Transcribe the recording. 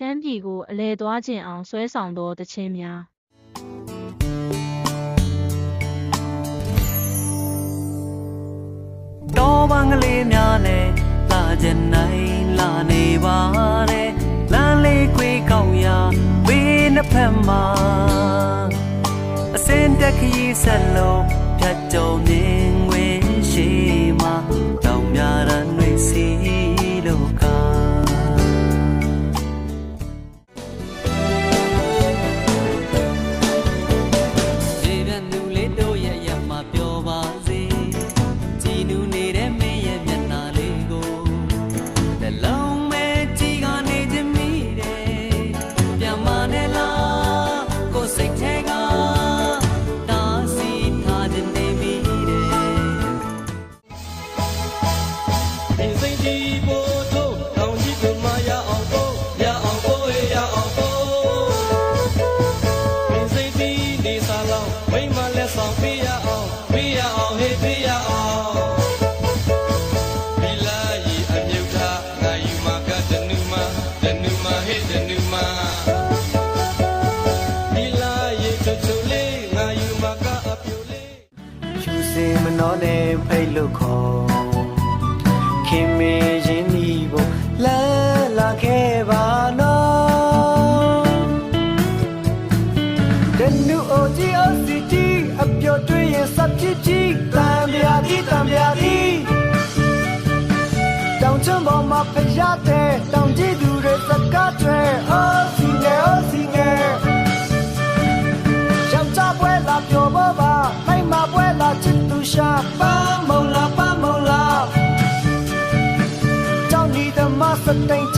ရှမ်းပြည်ကိုအလဲသွားခြင်းအောင်ဆွဲဆောင်သောတခြင်းများတော်ပန်းကလေးများနဲ့လာကြနိုင်လာနေပါတဲ့လမ်းလေးကွေးကောင်းရာဘေးနှစ်ဖက်မှာအစင်တက်ခရီးဆက်လုံးဖြတ်ကြုံမြ စင်မနှောနဲ့ဖိတ်လို့ခေါ် နူအိုဂျီအိုစီတီအပျော်တွေ့ရင်စပ်ချစ်ချီတံပြာတီတံပြာတီတောင်ချမ်းပေါ်မှာဖရတဲ့တောင်ကြီးသူတွေစကားတွေအိုးစီငယ်အိုးစီငယ်ယောက်ျားပွဲလာပျော်ဘောပါမိန်းမပွဲလာချစ်သူရှာပန်းမုံလာပန်းမုံလာကြောင့်ဒီဓမ္မစတိန်